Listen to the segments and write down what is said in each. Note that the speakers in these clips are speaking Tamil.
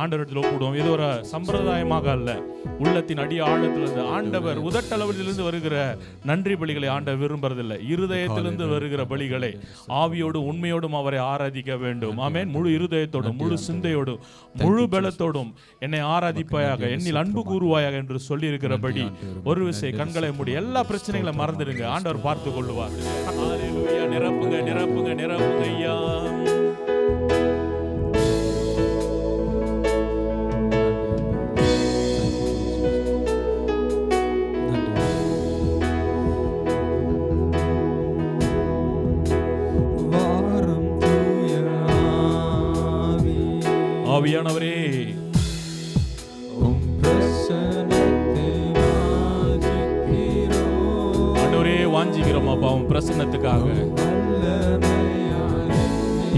ஆண்டவரத்தில் ஒப்பிடுவோம். இது ஒரு சம்பிரதாயமாக அல்ல. உள்ளத்தின் அடி ஆழத்திலிருந்து ஆண்டவர் உதட்டளவிலிருந்து வருகிற நன்றி பலிகளை ஆண்டவர் விரும்புறதில்லை. இருதயத்திலிருந்து வருகிற பலிகளை ஆவியோடு உண்மையோடும் அவரை ஆராதிக்க வேண்டும். ஆமென். முழு இருதயத்தோடும் முழு சிந்தையோடும் முழு பலத்தோடும் என்னை ஆராதிப்பாயாக என்னில் அன்பு கூறுவாயாக என்று சொல்லி இருக்கிறபடி ஒரு விசை கண்களை மூடி எல்லா பிரச்சனைகளை மறந்துடுங்க. ஆண்டவர் பார்த்து கொள்ளுவார். நிரப்புங்க நிரப்புங்க நிரப்புங்க ஐயா. ஆவியானவரே. ஆண்டவரே வாஞ்சிக்கிறோம் அப்பா உன் பிரசன்னத்துக்காக.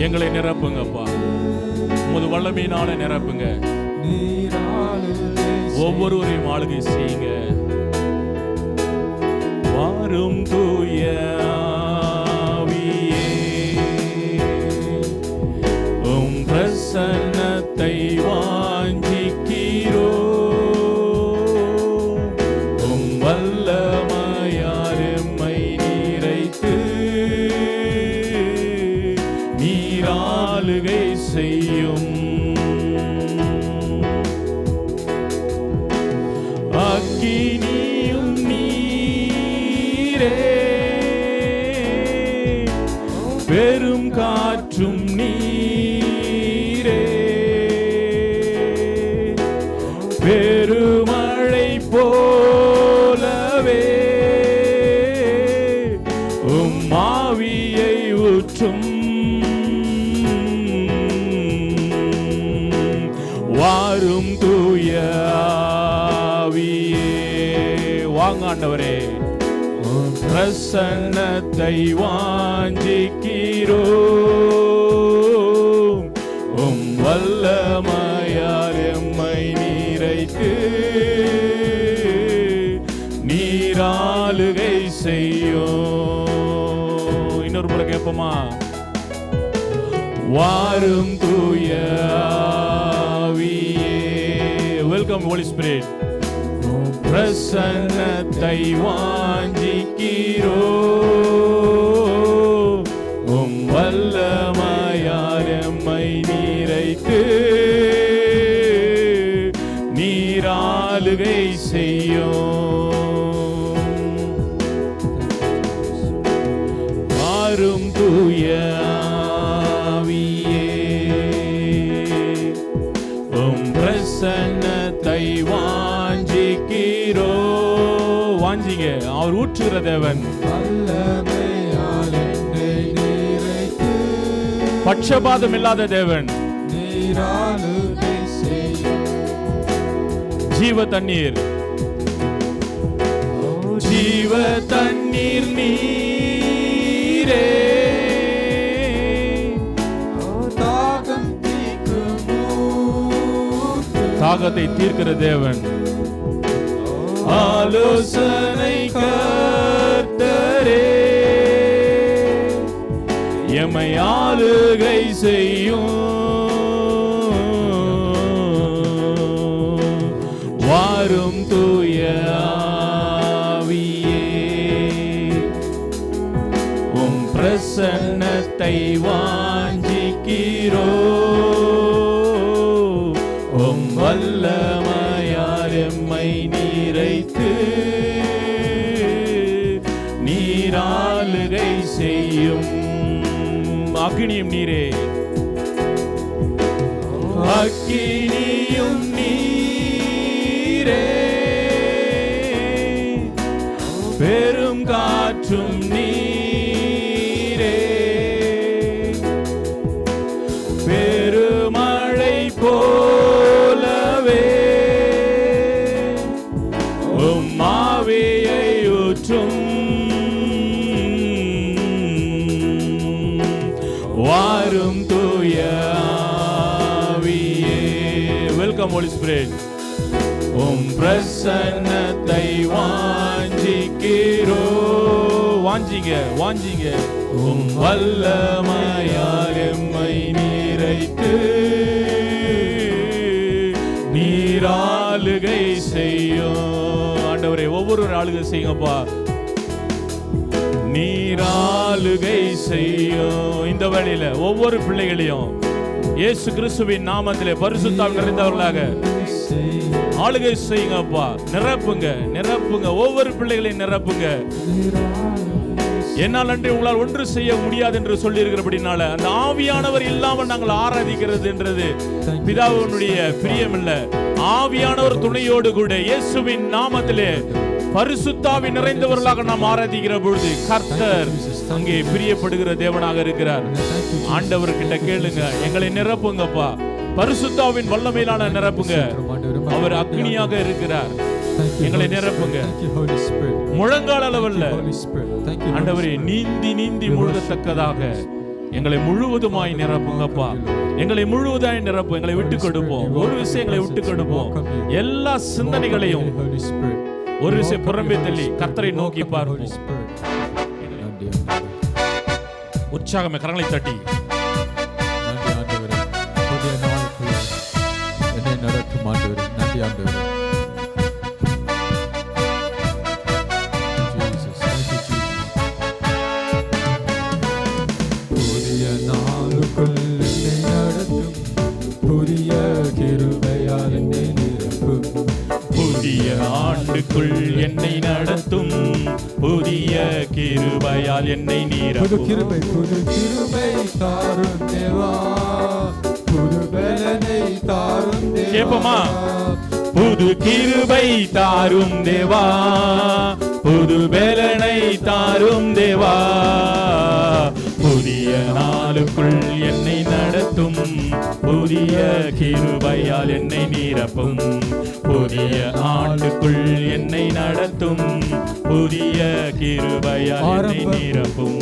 எங்களை நிரப்புங்கப்பா உமது வல்லமையினால நிரப்புங்க. ஒவ்வொருவரையும் ஆளுகை செய்யுங்க. வாரும் தூய ஆவியே, உம் பிரசன்னத்தை வாஞ்சிக்கிறோ உம் வல்லமையாருமை நீரைத்து நீராளுகை செய்யும் அக்கினியும் நீரே பெரும் காற்றும் நீரே வாங்காண்டவரே பிரசன்னத்தை வாஞ்சிக்கிறோ. உம் வல்லமையார் எம்மை நீரைத்து நீராளுகை செய்யும் இன்னொரு முறை கேட்போமா? வாரும் தூயா வெல்கம் ஹோலி ஸ்பிரிட் பிரசன்னத்தை வாஞ்சிக்கிறோ. உம் வல்லமையார் அவர் ஊற்றுகிற தேவன். பட்சபாதம் இல்லாத தேவன். ஜீவ தண்ணீர். ஜீவ தண்ணீர் நீரே. தாகத்தை தீர்க்கிற தேவன். ஆலோசனை கர்த்தரே. எமை ஆளுகை செய்யும். வாரும் தூய ஆவியே. உம் பிரசன்னத்தை வாஞ்சிக்கிறோ. உம் வல்லம் அக்னியும் நீரே. அக்கினியும் நீரே. பெரும் காற்றும் நீரே பிரசன்னத்தை வாஞ்சிக்கிறோ. வாஞ்சிங்க வாஞ்சிங்க. உம் வல்லமையால் எம்மை நீரைத்து. நீராளுகை செய்யும். ஆண்டவரே ஒவ்வொரு ஆளுகை செய்யுங்கப்பா. நீராளுகை செய்யும். இந்த வழியில ஒவ்வொரு பிள்ளைகளையும் இயேசு கிறிஸ்துவின் நாமத்திலே பரிசுத்தால் நிறைந்தவர்களாக ஆளுகை செய்யுங்கப்பா நிரப்புங்க நிரப்புங்க. ஒவ்வொரு பிள்ளைகளையும் நிரப்புங்க. என்னால் அன்றி உங்களால் ஒன்று செய்ய முடியாது என்று சொல்லி இருக்கிறபடினால அந்த ஆவியானவர் இல்லாமல் நாங்கள் ஆராதிக்கிறது என்றது பிதாவினுடைய பிரியமில்ல. ஆவியானவர் துணையோடு கூட இயேசுவின் நாமத்திலே பரிசுத்தாவி நிறைந்தவர்களாக நாம் ஆராதிக்கிற பொழுது கர்த்தர் அங்கே பிரியப்படுகிற தேவனாக இருக்கிறார். ஆண்டவர்கிட்ட கேளுங்க எங்களை நிரப்புங்கப்பா. பரிசுத்தாவின் வல்லமையிலான நிரப்புங்க. அவர் அக்னியாக இருக்கிறார். எங்களை நிரப்புங்க. முழங்கால் அளவல்ல. ஆண்டவரே நீந்தி நீந்தி முழுகத்தக்கதாக. எங்களை முழுவதுமாய் நிரப்புங்கப்பா. எங்களை முழுவதாய் நிரப்பு. எங்களை விட்டு கொடுப்போம். ஒரு விஷயங்களை விட்டு கொடுப்போம். எல்லா சிந்தனைகளையும் ஒரு விஷயம் புறம்பே தள்ளி கர்த்தரை நோக்கி பார்ப்போம். உற்சாகமே கரங்களை தட்டி. நன்றி ஆண்டவரே என்னை நடத்தும் புதிய கிருபையால் என்னை ஆண்டுக்குள் என்னை நடத்தும். புதிய கிருபையால் என்னை புது நீரப்பும் கிருபை புது கிருபை தாரும் தேவா. புது பலனை தாரும்? புது கிருபை தாரும் தேவா புது வேலனை தாரும் தேவா. புதிய நாளுக்குள் என்னை நடத்தும் புதிய கிருபையால் என்னை நிரப்பும். புதிய ஆண்டுக்குள் என்னை நடத்தும் புதிய கிருபையால் என்னை. நிரப்பும்.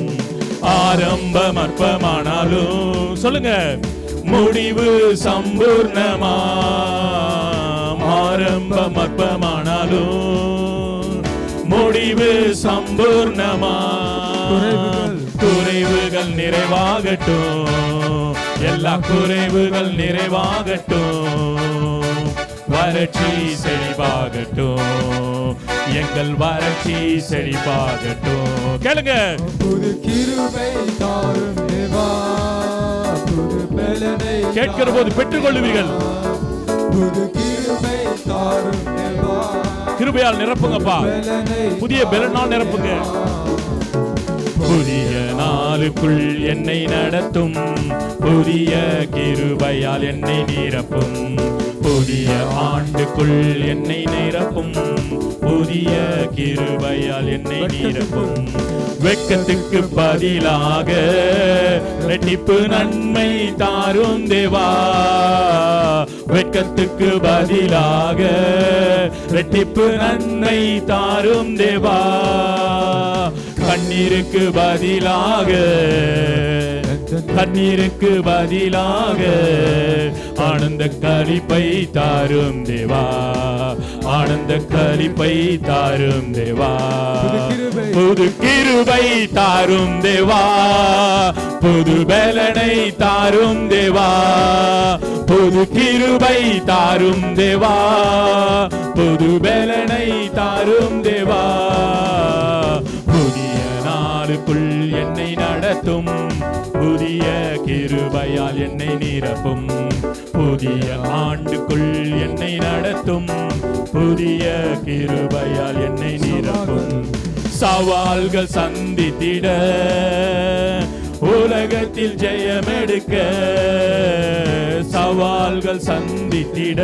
ஆரம்பம் அற்பமானாலும் சொல்லுங்க முடிவு சம்பூர்ணமா? ஆரம்பம் அற்பமானாலும் முடிவு சம்பூர்ணமா குறைவுகள். நிறைவாகட்டும். எல்லா குறைவுகள் நிறைவாகட்டும். வறட்சி செழிப்பாகட்டும். எங்கள் வறட்சி செழிப்பாகட்டும். கேளுங்க. புது கிருபை தாரும் தேவா. புது பலனை கேட்கிற போது தேவா கிருபையால் நிரப்புங்கப்பா. புதிய பெலனால் நிரப்புங்க. புதிய நாளுக்குள் என்னை நடத்தும். புதிய கிருபையால் என்னை நிரப்பும். புதிய ஆண்டுக்குள் என்னை நிரப்பும். புதிய கிருபையால் என்னை நிரப்பும். வெட்கத்துக்கு பதிலாக ரெட்டிப்பு நன்மை தாரும் தேவா. வெட்கத்துக்கு பதிலாக ரெட்டிப்பு நன்மை தாரும் தேவா. கண்ணீருக்கு பதிலாக கண்ணீருக்கு பதிலாக ஆனந்த கழிப்பை தாரும் தேவா. ஆனந்த கழிப்பை தாரும் தேவா. புது கிருபை தாரும் தேவா. புது பலனை தாரும் தேவா. புது கிருபை தாரும் தேவா. புது பலனை தாரும் தேவா. புதிய நாளுக்குள் என்னை நடத்தும். புதிய கிருபையால் என்னை நிரப்பும். புதிய ஆண்டுக்குள் என்னை நடத்தும். புதிய கிருபையால் என்னை நிரப்பும். சவால்கள் சந்தித்திட உலகத்தில் ஜெயமெடுக்க சவால்கள் சந்தித்திட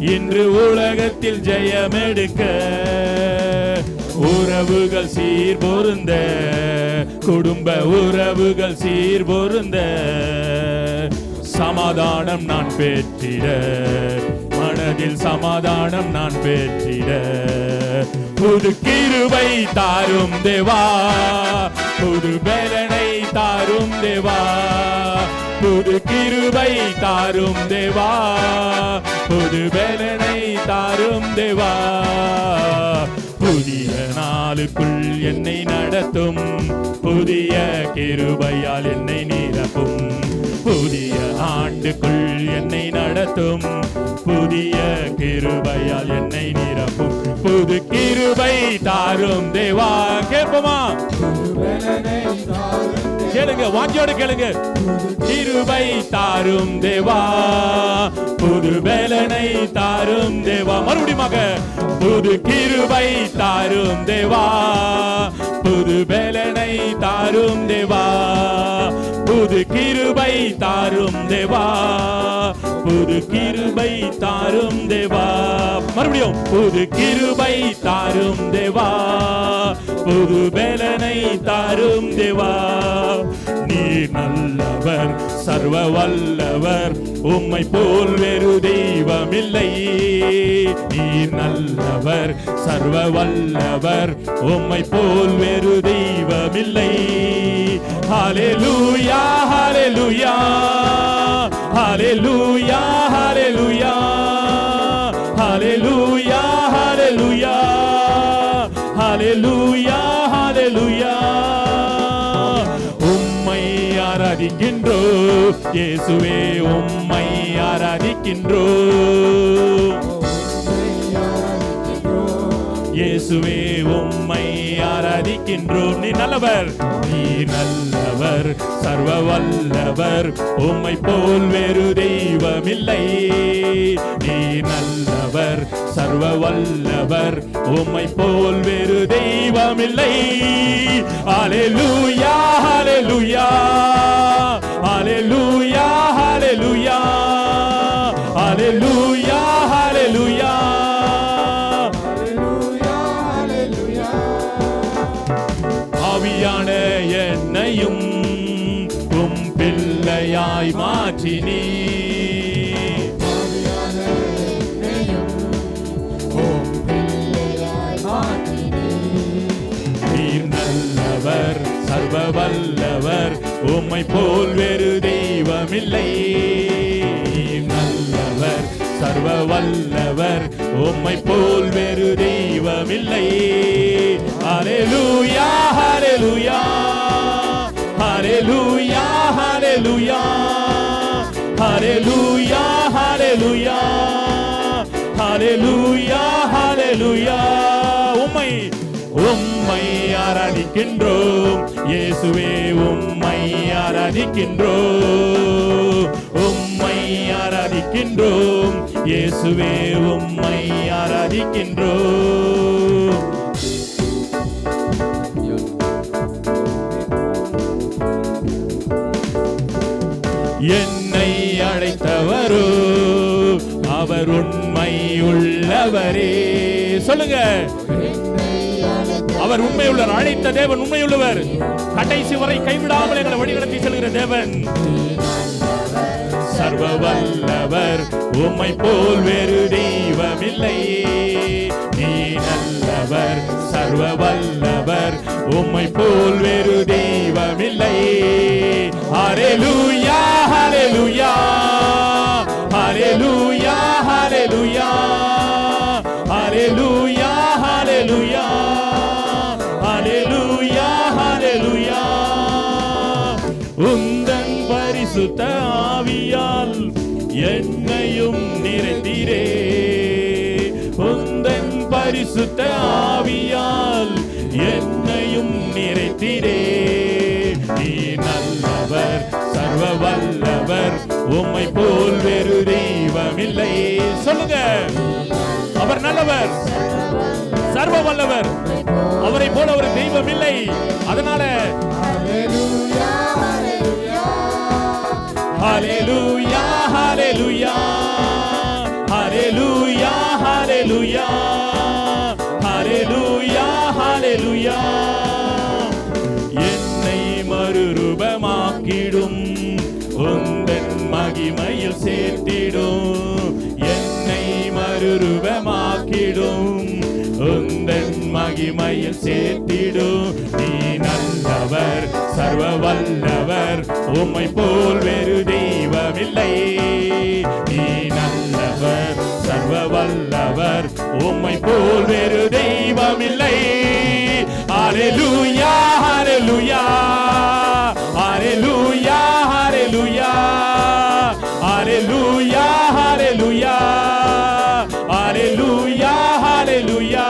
இன்று உலகத்தில் ஜெயமெடுக்க உறவுகள் சீர் பொருந்த குடும்ப உறவுகள் சீர் பொருந்த சமாதானம் நான் பெற்றிட. மனதில் சமாதானம் நான் பெற்றிட. புது கிருவை தாரும் தேவா. புது பலனை தாரும் தேவா. புது கிருவை தாரும் தேவா. புது பலனை தாரும் தேவா. புதிய நாளுக்குள் என்னை நடத்தும். புதிய கிருபையால் என்னை நிரப்பும். புதிய ஆண்டுக்குள் என்னை நடத்தும். புதிய கிருபையால் என்னை நிரப்பும். புது கிருபை தாரும் தேவா கேட்போமா? கேளுங்க வாஞ்சியோடு கேளுங்க. கிருபை தாரும் தேவா புது வேலனை தாரும் தேவா. மறுபடியும் புது கிருபை தாரும் தேவா புது வேலனை கிருபை தாரும் தேவா. புது கிருபை தாரும் தேவா. மறுபடியும் புது கிருபை தாரும் தேவா. புது வேலனை தாரும் தேவா. நீர் நல்லவர் சர்வ வல்லவர் உம்மை போல் வேறு தெய்வமில்லை. நீர் நல்லவர் சர்வ வல்லவர் உம்மை போல் வேறு தெய்வமில்லை. ஹாலே லூயா ஹalleluya ஹalleluya ஹalleluya ஹalleluya ஹalleluya ஹalleluya உம்மை ஆராதிக்கின்றோ இயேசுவே உம்மை ஆராதிக்கின்றோ இயேசுவே உம்மை ஆராதிக்கின்றோம். நீ நல்லவர். நீ நல்லவர். சர்வ வல்லவர். உம்மை போல் வேறு தெய்வமில்லை. நீ நல்லவர். சர்வ வல்லவர். உம்மை போல் வேறு தெய்வமில்லை. ஹalleluya ஹalleluya. ஹalleluya ஹalleluya. ஹalleluya. பிள்ளையாய் மாற்றினீ நல்லவர் சர்வ வல்லவர் உம்மை போல் வேறு தெய்வமில்லை. நல்லவர் சர்வ வல்லவர் உம்மை போல் வேறு தெய்வமில்லை. ஹalleluya ஹalleluya. ஹalleluya ஹalleluya ஹalleluya ஹalleluya ஹalleluya ஹalleluya உம்மை உம்மை ஆராதிக்கின்றோம். இயேசுவே உம்மை ஆராதிக்கின்றோம். உம்மை ஆராதிக்கின்றோம். இயேசுவே உம்மை ஆராதிக்கின்றோம். என்னை அழைத்தவரோ அவர் உண்மை உள்ளவரே. சொல்லுங்க. அவர் உண்மை உள்ளவர் அழைத்த தேவன் உண்மை உள்ளவர். கடைசி வரை கைவிடாமல் எங்களை வழிநடத்தி செல்கிற தேவன். சர்வ வல்லவர் உம்மை போல் வேறு தெய்வமில்லை. வல்லவர் சர்வ வல்லவர். உம்மை போல் வேறு தெய்வமில்லை. ஹரேலூயா ஹரேலூயா ஹரேலூயா ஹரே பரிசுத்த ஆவியால் என்னையும் நிறைத்தீரே நீ நல்லவர் சர்வ வல்லவர் உம்மை போல் வேறு தெய்வமில்லை. சொல்லுங்க. அவர் நல்லவர் சர்வ வல்லவர் அவரை போல ஒரு தெய்வம் இல்லை அதனால ஹalleluya ஹalleluya ஹalleluya ஹalleluya. ஹலெலுயா ஹலெலுயா என்னை மறுரூபமாக்கிடும். உந்தன் மகிமையில் சேர்த்திடும். என்னை மறுரூபமாக்கிடும். உந்தன் மகிமையில் சேர்த்திடும். நீ நல்லவர் சர்வ வல்லவர் உம்மை போல் வேறு தெய்வமில்லை. நீ நல்லவர் சர்வ வல்லவர் உம்மை போல் வேறு Hallelujah, hallelujah, hallelujah, hallelujah, hallelujah, hallelujah, hallelujah, hallelujah.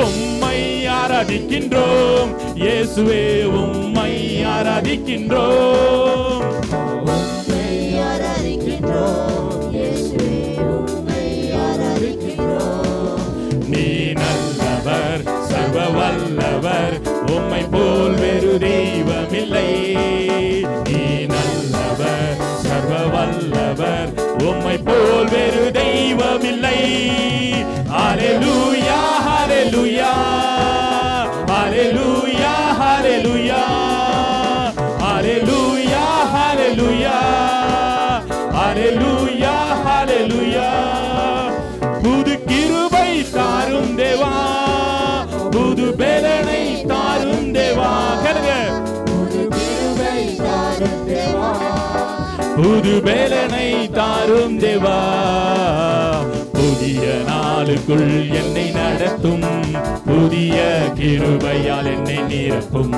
உம்மை ஆராதிக்கின்றோம் இயேசுவே உம்மை ஆராதிக்கின்றோம் உம்மை போல் வேறு தெய்வமில்லை. நீ நல்லவர் சர்வ வல்லவர் உம்மை போல் வேறு தெய்வமில்லை. ஹalleluya ஹalleluya. பேலனை தாரும் தேவா. புதிய நாளுக்குள் என்னை நடத்தும். புதிய கிருபையால் என்னை நிரப்பும்.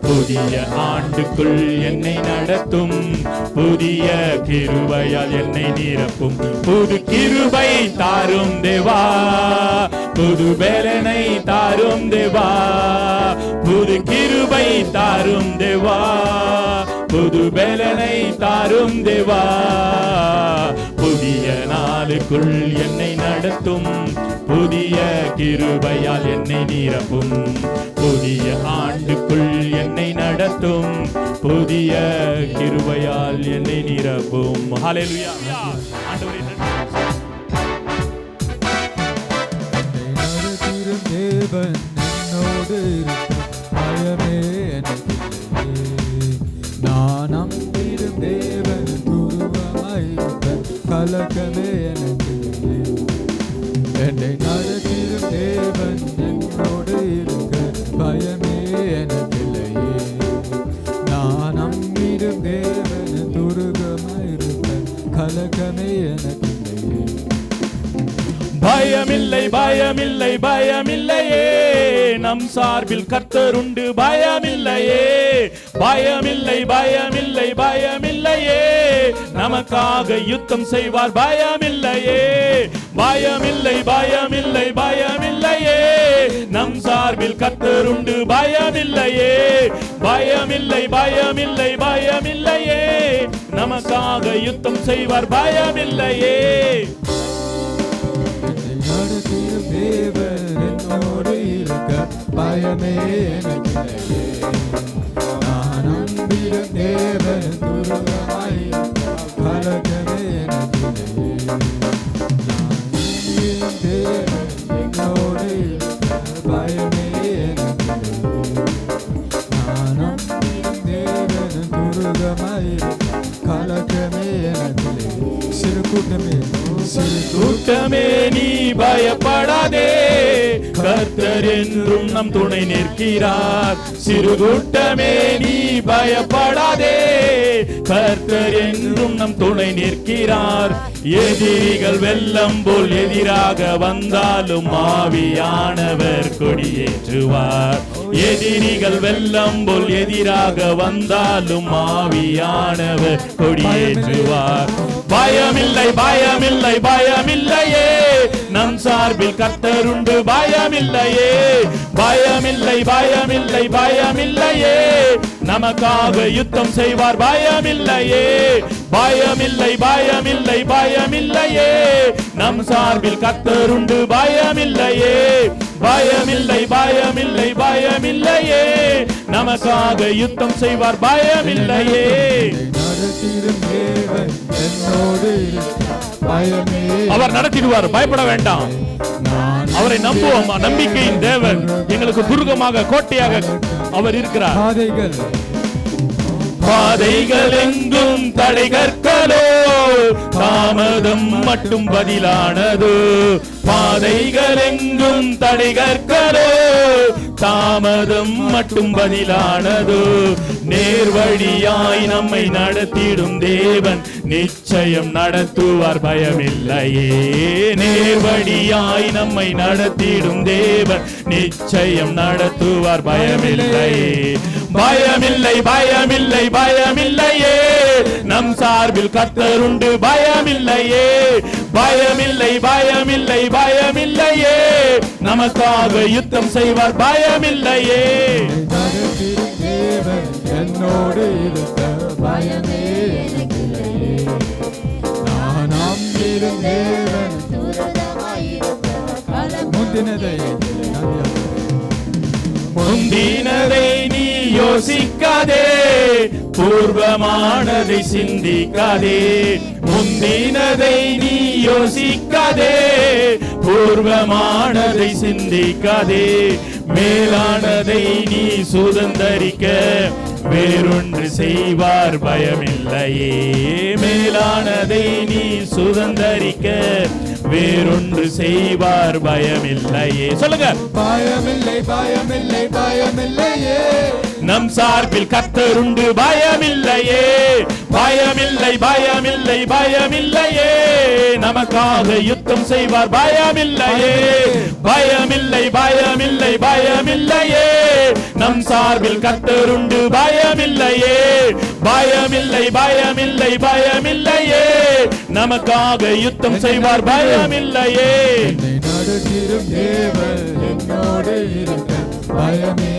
புதிய ஆண்டுக்குள் என்னை நடத்தும். புதிய கிருபையால் என்னை நிரப்பும். புது கிருபை தாரும் தேவா. புது பேலனை தாரும் தேவா. புது கிருபை தாரும் தேவா. புது பலனை தாரும் தேவா. புதிய நாளுக்குள் என்னை நடத்தும். புதிய கிருபையால் என்னை நிரப்பும். புதிய ஆண்டுக்குள் என்னை நடத்தும். புதிய கிருபையால் என்னை நிரப்பும். ஹalleluya பயமில்லை பயமில்லையே. நம் சார்பில் கர்த்தருண்டு பயமில்லையே. பயமில்லை பயமில்லை பயமில்லையே. நமக்காக யுத்தம் செய்வார் பயமில்லையே. பயமில்லை பயமில்லை பயமில்லையே. நம் சார்பில் கர்த்தருண்டு பயமில்லையே. பயமில்லை பயமில்லை பயமில்லையே. நமக்காக யுத்தம் செய்வார் பயமில்லையே. பயமே எனக்கிடையே நான் நம்பிய தேவன் துருவாய் பலகமே எனக்கிடையே நான் தேவன் எங்களோடு பயமே எனக்கிடையே நான் நம்பிய தேவன் துருகமாய் கலக்கமே சிறு கூட்டமே கூட்டமே நீ பயப்படாதே. கர்த்தர் என்றும் நம் துணை நிற்கிறார். சிறு கூட்டமே நீ பயப்படாதே. கர்த்தர் என்றும் நம் துணை நிற்கிறார். எதிரிகள் வெள்ளம் போல் எதிராக வந்தாலும் ஆவியானவர் கொடியேற்றுவார். எதிரிகள் வெள்ளம் போல் எதிராக வந்தாலும் ஆவியானவர் கொடியேற்றுவார். பயமில்லை பயமில்லை பயமில்லையே. நம் சார்பில் கத்தருண்டு பயமில்லையே. பயமில்லை பயமில்லை பயமில்லையே. நமக்காக யுத்தம் செய்வார் பயமில்லையே. பயமில்லை பயமில்லை பயமில்லையே. நம் சார்பில் கத்தருண்டு பயமில்லையே. பயமில்லை பயமில்லை பயமில்லையே. நமக்காக யுத்தம் செய்வார். பயமில்லையே. அவர் நடத்திடுவார். பயப்பட வேண்டாம். அவரை நம்புவோம். நம்பிக்கையின் தேவன். எங்களுக்கு துருகமாக கோட்டையாக அவர் இருக்கிறார். பாதைகள் எங்கும் தடை கற்களோ தாமதம் மட்டும் பதிலானது. பாதைகள் எங்கும் தடை கற்களோ தாமதம் மட்டும் பதிலானதோ நேர்வழியாய் நம்மை நடத்திடும் தேவன் நிச்சயம் நடத்துவார் பயமில்லையே. நேர்வழியாய் நம்மை நடத்திடும் தேவன் நிச்சயம் நடத்துவார் பயமில்லையே. பயமில்லை பயமில்லை பயமில்லையே. நம் சார்பில் கர்த்தருண்டு பயமில்லையே. பயமில்லை பயமில்லை பயமில்லையே. நமக்காக யுத்தம் செய்வார் பயமில்லையே. என்னோடு இருக்க பயமே எனக்கில்லையே நான் நம்பிடும் தேவன். முந்தினதை முந்தினதை நீ யோசிக்காதே. பூர்வமானதை சிந்திக்காதே. முந்தினதை நீ யோசிக்காதே. பூர்வமானதை சிந்திக்காதே. மேலானதை நீ சுதந்தரிக்க வேறொன்று செய்வார் பயமில்லையே. மேலானதை நீ சுதந்தரிக்க வேறொன்று செய்வார் பயமில்லையே. சொல்லுங்க. பயமில்லை பயமில்லை பயமில்லையே. நம் சார்பில் கத்தருண்டு பயமில்லையே. பயமில்லை பயமில்லை பயமில்லையே. நமக்காக யுத்தம் செய்வார் பயமில்லையே. பயமில்லை பயமில்லை பயமில்லையே. நம் சார்பில் கத்தருண்டு பயமில்லையே. பயமில்லை பயமில்லை பயமில்லையே. நமக்காக யுத்தம் செய்வார். பயமில்லையே. என்னை நடத்திடும் தேவன். என்னோடு இருக்க பயமே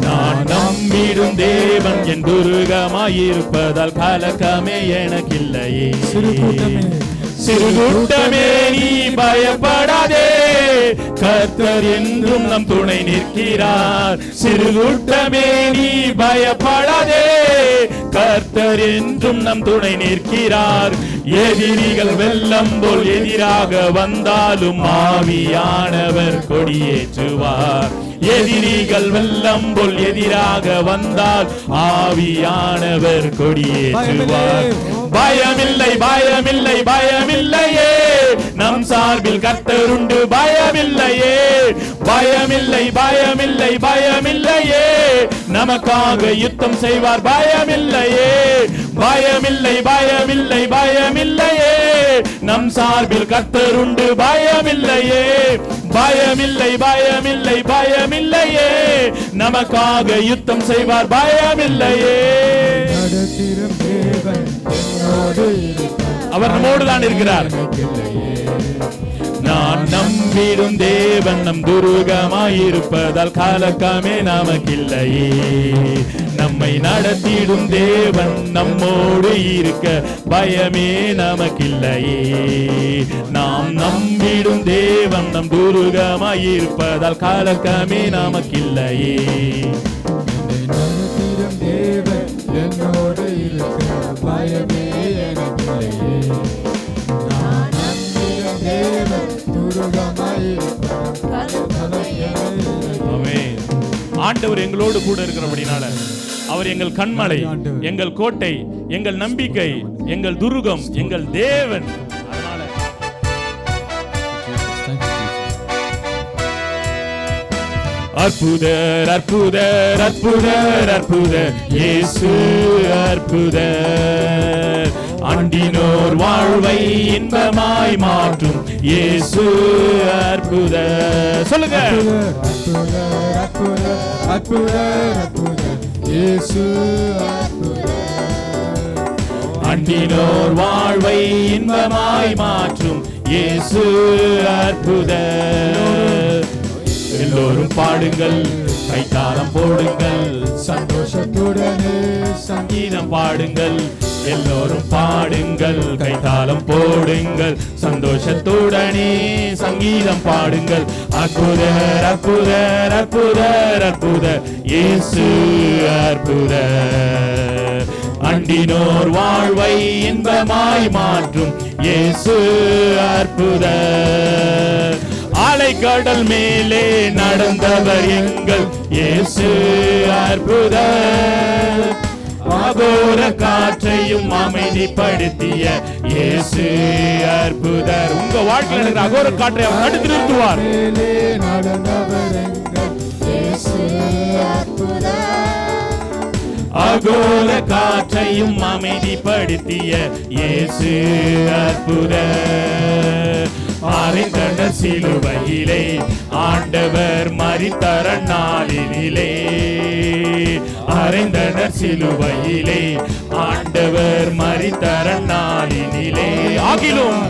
நான் நம்பிடும் தேவன் என் துருகமாயிருப்பதால் கலக்கமே எனக்கில்லையே. சிறு கூட்டமே. சிறு கூட்டமே நீ பயப்படாதே. கர்த்தர் என்றும் நம் துணை நிற்கிறார். சிறு கூட்டமே நீ பயப்படாதே. கர்த்தர் என்றும் நம் துணை நிற்கிறார். எதிரிகள் வெள்ளம் போல் எதிராக வந்தாலும் ஆவியானவர் கொடியேற்றுவார். எதிரிகள் வெள்ளம் போல் எதிராக வந்தால் ஆவியானவர் கொடியேற்றுவார். பயமில்லை பயமில்லை பயமில்லையே. நம் சார்பில் கத்தருண்டு பயமில்லையே. பயமில்லை பயமில்லை பயமில்லையே. நமக்காக யுத்தம் செய்வார் பயமில்லையே. பயமில்லை பயமில்லை பயமில்லையே. நம் சார்பில் கத்தருண்டு பயமில்லையே. பயமில்லை பயமில்லை பயமில்லையே. நமக்காக யுத்தம் செய்வார் பயமில்லையே. அவர் நம்மோடு தான் இருக்கிறார். நான் நம்பிடும் தேவன் நம் துருகமாயிருப்பதால் கலக்கமே நமக்கில்லையே. நம்மை நடத்திடும் தேவன் நம்மோடு இருக்க பயமே நமக்கில்லையே. நாம் நம்பிடும் தேவன் நம் துருகமாயிருப்பதால் கலக்கமே நமக்கில்லையே. நடத்திடும் தேவன் என்னோடு ஆண்டவர் எங்களோடு கூட இருக்கிறபடினால. அவர் எங்கள் கண்மலை. எங்கள் கோட்டை எங்கள் நம்பிக்கை எங்கள் துருகம் எங்கள் தேவன். அற்புதர் அற்புதர் அற்புதர் அற்புதர். இயேசு அற்புதர். அண்டினோர் வாழ்வை இன்பமாய் மாற்றும் இயேசு அற்புத. சொல்லுங்க. அற்புதர் அற்புதர் இயேசு வாழ்வை இன்பமாய் மாற்றும் இயேசு அற்புத. எல்லோரும் பாடுங்கள். கைத்தாளம் போடுங்கள். சந்தோஷத்துடனே சங்கீதம் பாடுங்கள். எல்லோரும் பாடுங்கள். கைத்தாளம் போடுங்கள். சந்தோஷத்துடனே சங்கீதம் பாடுங்கள். அற்புதர் அற்புதர் அற்புதர் அற்புதர். இயேசு அற்புதர். அண்டினோர் வாழ்வை இன்பமாய் மாற்றும். இயேசு அற்புதர். அலைக்கடல் மேலே நடந்தவர் எங்கள் இயேசு அற்புத. அகோர காற்றையும் அமைதிப்படுத்திய இயேசு அற்புதர். உங்க வாழ்க்கையில் இருக்கிற அகோர காற்றை அவர் தடுத்து நிறுத்துவார். அகோர காற்றையும் அமைதிப்படுத்திய இயேசு அற்புதர். மறைந்தன சிலுவையிலே ஆண்டவர் மறித்தர நாளினிலே அறைந்தனர் சிலுவையிலே ஆண்டவர் மறித்தர நாளினிலே ஆகிலும்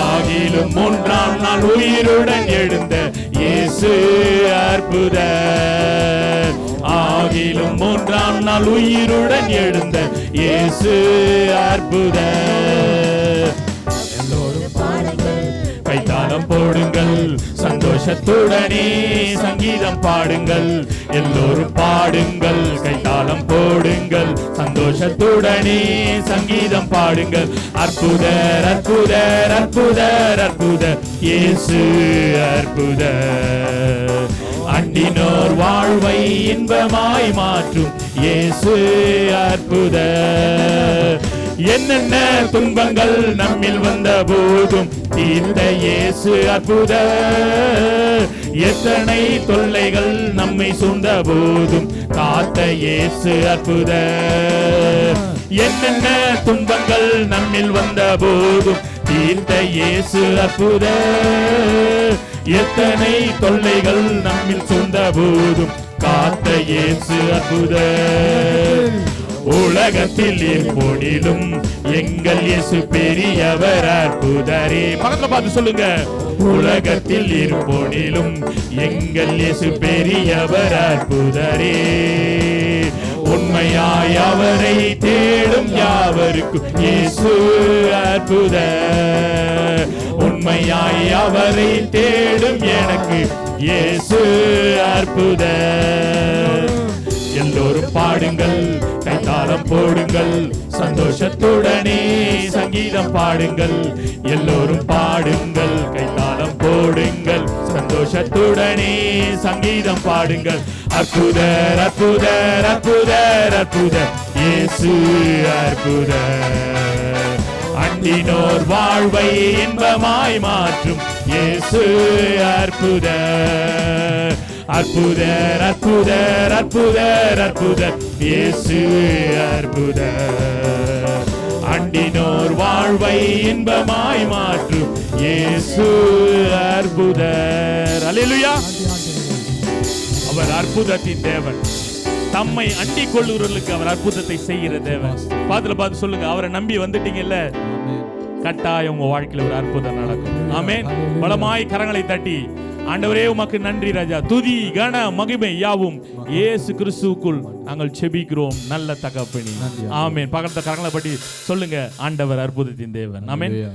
ஆகிலும் மூன்றாம் நாள் உயிருடன் எழுந்த இயேசு அற்புத. ஆகிலும் மூன்றாம் நாள் உயிருடன் எழுந்த இயேசு அற்புதர் சந்தோஷத்துடனே சங்கீதம் பாடுங்கள். எல்லோரும் பாடுங்கள். கைத்தாளம் போடுங்கள். சந்தோஷத்துடனே சங்கீதம் பாடுங்கள். அற்புதர் அற்புதர் அற்புதர் அற்புதர். இயேசு அற்புதர். அண்டினோர் வாழ்வை இன்பமாய் மாற்றும். இயேசு அற்புதர். என்னென்ன துன்பங்கள் நம்மில் வந்த போதும்? தீர்த்த இயேசு அற்புத. எத்தனை தொல்லைகள் நம்மை சூழ்ந்த போதும்? காத்த இயேசு அற்புத. என்னென்ன துன்பங்கள் நம்மில் வந்த போதும்? தீர்த்த இயேசு அற்புத. எத்தனை தொல்லைகள் நம்மில் சூழ்ந்த போதும்? காத்த இயேசு அற்புத. உலகத்தில் இருப்போனிலும் எங்கள் இயேசு பெரியவர் அற்புதரே. பக்கத்துல பார்த்து சொல்லுங்க. உலகத்தில் இருப்போனிலும் எங்கள் இயேசு பெரியவர் அற்புதரே. உண்மையாய் அவரை தேடும் யாவருக்கும் இயேசு அற்புத. உண்மையாய் அவரை தேடும் எனக்கு இயேசு அற்புத. எல்லோரும் பாடுங்கள். கைத்தாளம் போடுங்கள். சந்தோஷத்துடனே சங்கீதம் பாடுங்கள். எல்லோரும் பாடுங்கள். கைத்தாளம் போடுங்கள். சந்தோஷத்துடனே சங்கீதம் பாடுங்கள். அற்புதர் அற்புதர் அற்புதர் அற்புதர். இயேசு அற்புதர். அண்டினோர் வாழ்வை இன்பமாய் மாற்றும். இயேசு அற்புதர். அற்புதர் அற்புதர் அற்புதர் அற்புதர் இயேசு அற்புதர் அண்டினோர் வாழ்வை இன்பமாய் மாற்றும் இயேசு அற்புதர் அல்லேலூயா. அவர் அற்புதத்தின் தேவன். தம்மை அண்டிக் கொள்ளுகிறவர்களுக்கு அவர் அற்புதத்தை செய்கிற தேவன். பாத்துல பார்த்து சொல்லுங்க அவரை நம்பி வந்துட்டீங்கல்ல? கட்டாயம் உங்க வாழ்க்கையில ஒரு அற்புதம் நடக்கும். ஆமே பலமாய் கரங்களை தட்டி ஆண்டவரே உமக்கு நன்றி ராஜா. துதி கன மகிமை யாவும். இயேசு கிறிஸ்துவுக்குள் நாங்கள் செபிக்கிறோம். நல்ல தகப்பனி. ஆமென். பக்கத்துல கரங்களை பட்டி சொல்லுங்க. ஆண்டவர் அற்புதத்தின் தேவன். ஆமென்.